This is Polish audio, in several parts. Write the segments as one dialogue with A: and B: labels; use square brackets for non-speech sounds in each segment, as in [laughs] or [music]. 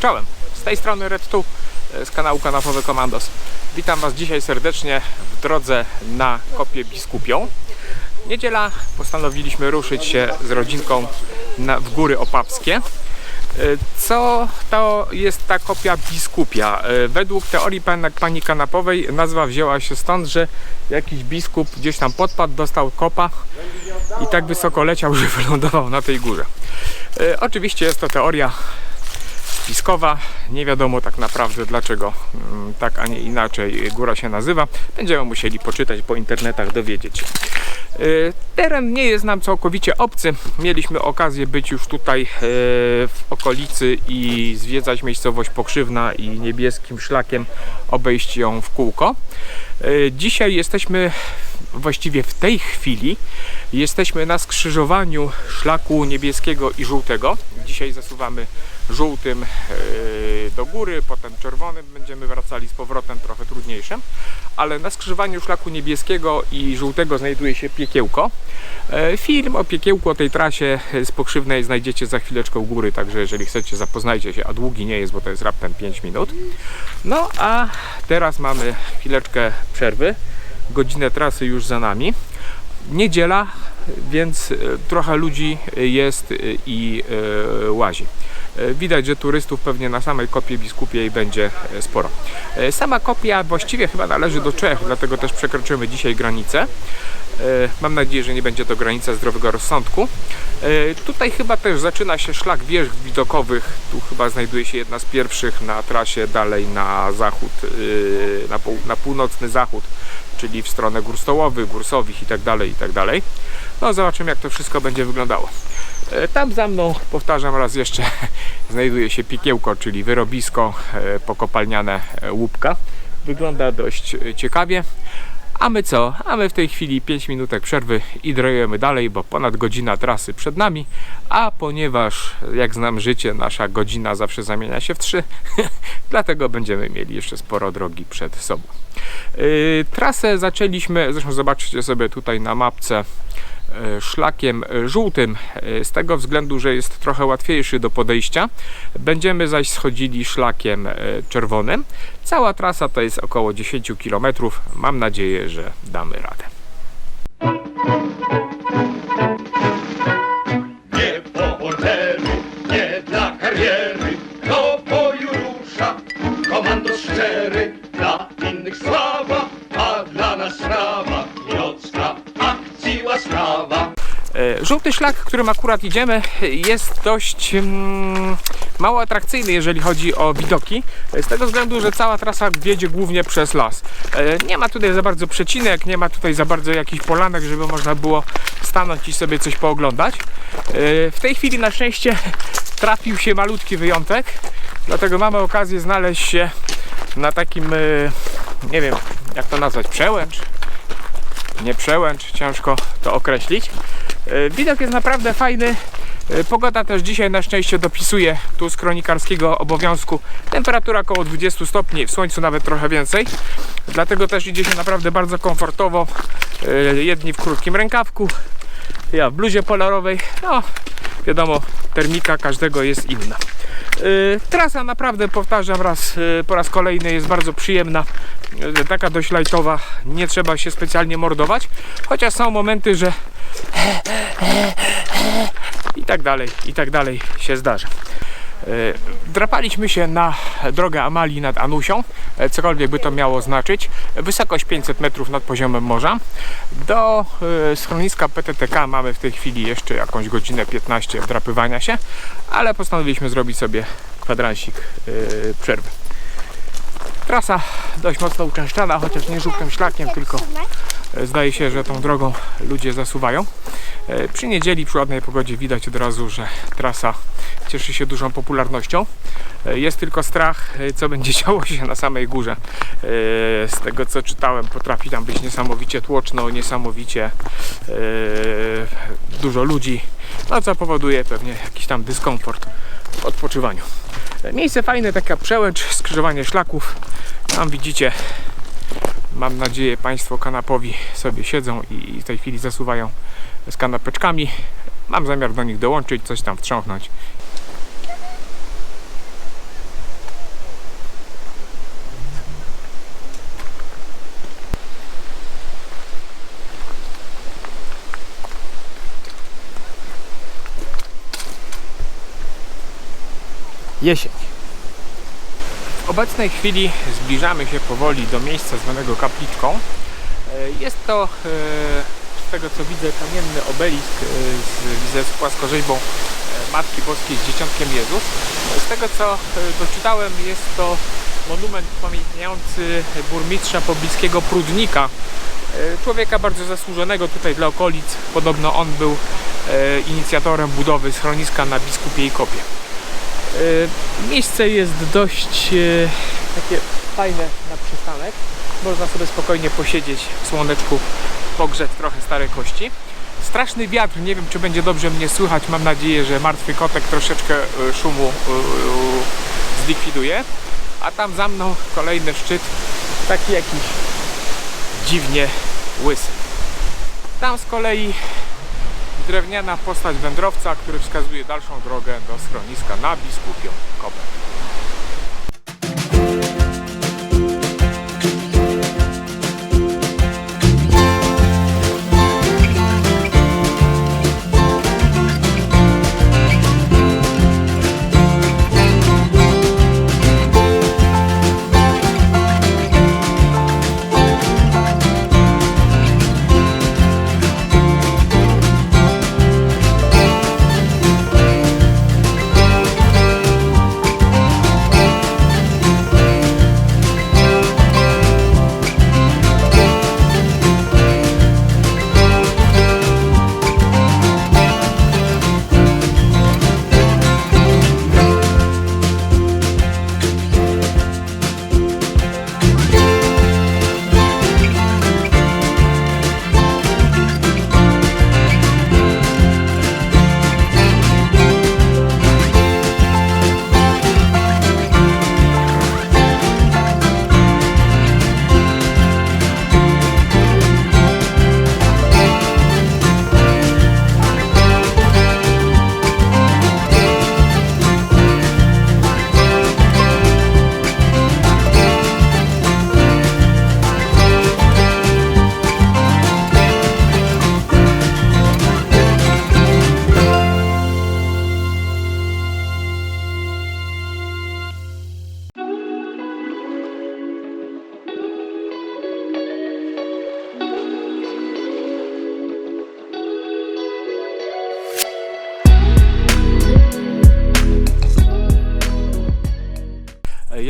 A: Czołem, z tej strony Red tu z kanału Kanapowy Komandos. Witam Was dzisiaj serdecznie w drodze na Kopię Biskupią. Niedziela postanowiliśmy ruszyć się z rodzinką na, w Góry Opapskie. Y, Co to jest ta kopia biskupia? Y, Według teorii pan- pani Kanapowej nazwa wzięła się stąd, że jakiś biskup gdzieś tam podpadł, dostał kopa i tak wysoko leciał, [laughs] że wylądował na tej górze. Oczywiście jest to teoria spiskowa. Nie wiadomo tak naprawdę dlaczego mm, tak, a nie inaczej góra się nazywa. Będziemy musieli poczytać po internetach, dowiedzieć się. Y, Teren nie jest nam całkowicie obcy. Mieliśmy okazję być już tutaj y, w okolicy i zwiedzać miejscowość Pokrzywna i niebieskim szlakiem obejść ją w kółko. Y, Dzisiaj jesteśmy właściwie w tej chwili jesteśmy na skrzyżowaniu szlaku niebieskiego i żółtego. Dzisiaj zasuwamy żółtym e, do góry, potem czerwonym będziemy wracali z powrotem trochę trudniejszym, ale na skrzyżowaniu szlaku niebieskiego i żółtego znajduje się piekiełko. E, Film o piekiełku, o tej trasie z pokrzywnej znajdziecie za chwileczkę u góry, także jeżeli chcecie zapoznajcie się, a długi nie jest, bo to jest raptem 5 minut. No a teraz mamy chwileczkę przerwy, godzinę trasy już za nami niedziela, więc e, trochę ludzi jest e, i e, łazi. E, Widać, że turystów pewnie na samej kopie biskupiej będzie e, sporo. E, Sama kopia właściwie chyba należy do Czech, dlatego też przekroczymy dzisiaj granicę. E, Mam nadzieję, że nie będzie to granica zdrowego rozsądku. E, Tutaj chyba też zaczyna się szlak wież widokowych. Tu chyba znajduje się jedna z pierwszych na trasie dalej na zachód, e, na północny zachód, czyli w stronę gór stołowych, gór sowich i tak dalej, i tak. No zobaczymy jak to wszystko będzie wyglądało. E, Tam za mną, powtarzam raz jeszcze, [laughs] znajduje się piekiełko, czyli wyrobisko e, pokopalniane e, łupka. Wygląda dość ciekawie. A my co? A my w tej chwili 5 minutek przerwy i drejemy dalej, bo ponad godzina trasy przed nami. A ponieważ, jak znam życie, nasza godzina zawsze zamienia się w 3, [laughs] dlatego będziemy mieli jeszcze sporo drogi przed sobą. Yy, trasę zaczęliśmy, zresztą zobaczycie sobie tutaj na mapce, szlakiem e, żółtym, e, z tego względu, że jest trochę łatwiejszy do podejścia. Będziemy zaś schodzili szlakiem e, czerwonym. Cała trasa to jest około 10 km. Mam nadzieję, że damy radę. Żółty szlak, którym akurat idziemy, jest dość mm, mało atrakcyjny, jeżeli chodzi o widoki, z tego względu, że cała trasa wiedzie głównie przez las. E, Nie ma tutaj za bardzo przecinek, nie ma tutaj za bardzo jakichś polanek, żeby można było stanąć i sobie coś pooglądać. E, W tej chwili na szczęście trafił się malutki wyjątek, dlatego mamy okazję znaleźć się na takim, e, nie wiem jak to nazwać, przełęcz, nie przełęcz, ciężko to określić. E, Widok jest naprawdę fajny. E, Pogoda też dzisiaj na szczęście dopisuje tu z kronikarskiego obowiązku. Temperatura około 20 stopni, w słońcu nawet trochę więcej. Dlatego też idzie się naprawdę bardzo komfortowo. E, Jedni w krótkim rękawku, ja w bluzie polarowej. No, wiadomo, termika każdego jest inna. Trasa naprawdę, powtarzam raz po raz kolejny, jest bardzo przyjemna. Taka dość lajtowa, nie trzeba się specjalnie mordować. Chociaż są momenty, że i tak dalej, i tak dalej się zdarza. Yy, Drapaliśmy się na drogę Amalii nad Anusią, e, cokolwiek by to miało znaczyć. Wysokość 500 metrów nad poziomem morza. Do e, schroniska PTTK mamy w tej chwili jeszcze jakąś godzinę 15 wdrapywania się, ale postanowiliśmy zrobić sobie kwadransik e, przerwy. Trasa dość mocno uczęszczana, chociaż nie żółtym szlakiem, tylko e, zdaje się, że tą drogą ludzie zasuwają. E, Przy niedzieli, przy ładnej pogodzie widać od razu, że trasa cieszy się dużą popularnością. E, Jest tylko strach, e, co będzie [laughs] działo się na samej górze. Z tego co czytałem, potrafi tam być niesamowicie tłoczno, niesamowicie dużo ludzi, no co powoduje pewnie jakiś tam dyskomfort w odpoczywaniu. Miejsce fajne, taka przełęcz, skrzyżowanie szlaków. Tam widzicie, Mam nadzieję, Państwo kanapowi sobie siedzą i w tej chwili zasuwają z kanapeczkami. Mam zamiar do nich dołączyć, coś tam wtrząchnąć. Jesień. W obecnej chwili zbliżamy się powoli do miejsca zwanego kapliczką. E, Jest to, e, z tego co widzę, kamienny obelisk e, z, z płaskorzeźbą Matki Boskiej z Dzieciątkiem Jezus. Z tego co doczytałem, jest to monument pamiętający burmistrza pobliskiego Prudnika. Człowieka bardzo zasłużonego tutaj dla okolic. Podobno on był inicjatorem budowy schroniska na Biskupiej Kopie. E, Miejsce jest dość e, takie fajne na przystanek. Można sobie spokojnie posiedzieć w słoneczku, pogrzeć trochę stare kości. Straszny wiatr, nie wiem czy będzie dobrze mnie słychać. Mam nadzieję, że martwy kotek troszeczkę e, szumu zlikwiduje. A tam za mną kolejny szczyt, taki jakiś dziwnie łysy. Tam z kolei drewniana postać wędrowca, który wskazuje dalszą drogę do schroniska na Biskupią Kopę.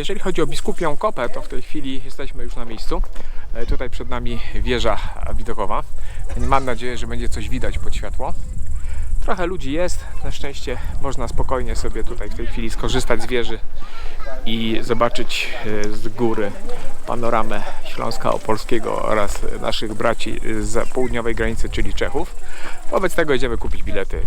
A: Jeżeli chodzi o Biskupią Kopę, to w tej chwili jesteśmy już na miejscu. E, Tutaj przed nami wieża widokowa. Mam nadzieję, że będzie coś widać pod światło. Trochę ludzi jest, na szczęście można spokojnie sobie tutaj w tej chwili skorzystać z wieży i zobaczyć e, z góry panoramę Śląska Opolskiego oraz naszych braci z południowej granicy, czyli Czechów. Wobec tego idziemy kupić bilety.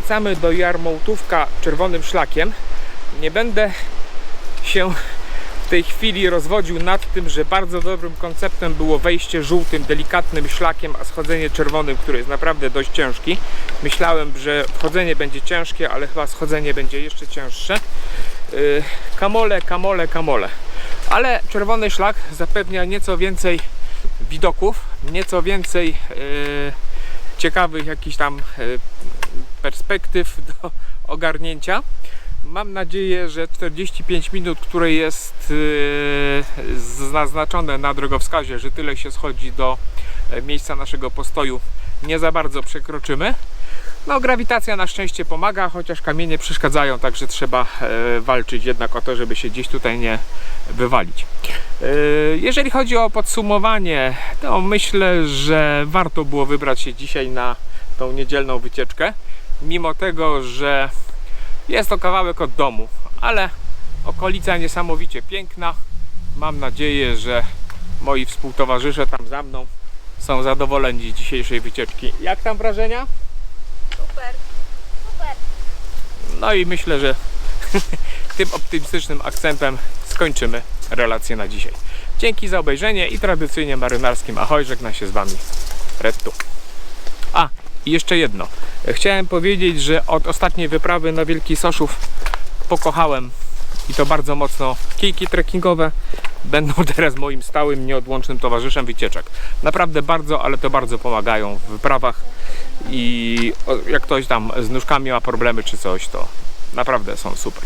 A: Wracamy do Jarmołtówka czerwonym szlakiem. Nie będę się w tej chwili rozwodził nad tym, że bardzo dobrym konceptem było wejście żółtym, delikatnym szlakiem, a schodzenie czerwonym, który jest naprawdę dość ciężki. Myślałem, że wchodzenie będzie ciężkie, ale chyba schodzenie będzie jeszcze cięższe. Yy, Kamole, kamole, kamole. Ale czerwony szlak zapewnia nieco więcej widoków, nieco więcej yy, ciekawych jakichś tam yy, perspektyw do [laughs] ogarnięcia. Mam nadzieję, że 45 minut, które jest yy, zaznaczone na drogowskazie, że tyle się schodzi do e, miejsca naszego postoju, nie za bardzo przekroczymy. No, grawitacja na szczęście pomaga, chociaż kamienie przeszkadzają, także trzeba e, walczyć jednak o to, żeby się gdzieś tutaj nie wywalić. E, jeżeli chodzi o podsumowanie, to myślę, że warto było wybrać się dzisiaj na tą niedzielną wycieczkę, mimo tego, że jest to kawałek od domu, ale okolica niesamowicie piękna. Mam nadzieję, że moi współtowarzysze tam za mną są zadowoleni z dzisiejszej wycieczki. Jak tam wrażenia? Super. Super. No i myślę, że [laughs] tym optymistycznym akcentem skończymy relację na dzisiaj. Dzięki za obejrzenie i tradycyjnie marynarskim ahoj żegna się z Wami Redtu. A, i jeszcze jedno. Chciałem powiedzieć, że od ostatniej wyprawy na Wielki Soszów pokochałem i to bardzo mocno kijki trekkingowe. Będą [laughs] teraz moim stałym, nieodłącznym towarzyszem wycieczek. Naprawdę bardzo, ale to bardzo pomagają w wyprawach i jak ktoś tam z nóżkami ma problemy czy coś, to naprawdę są super.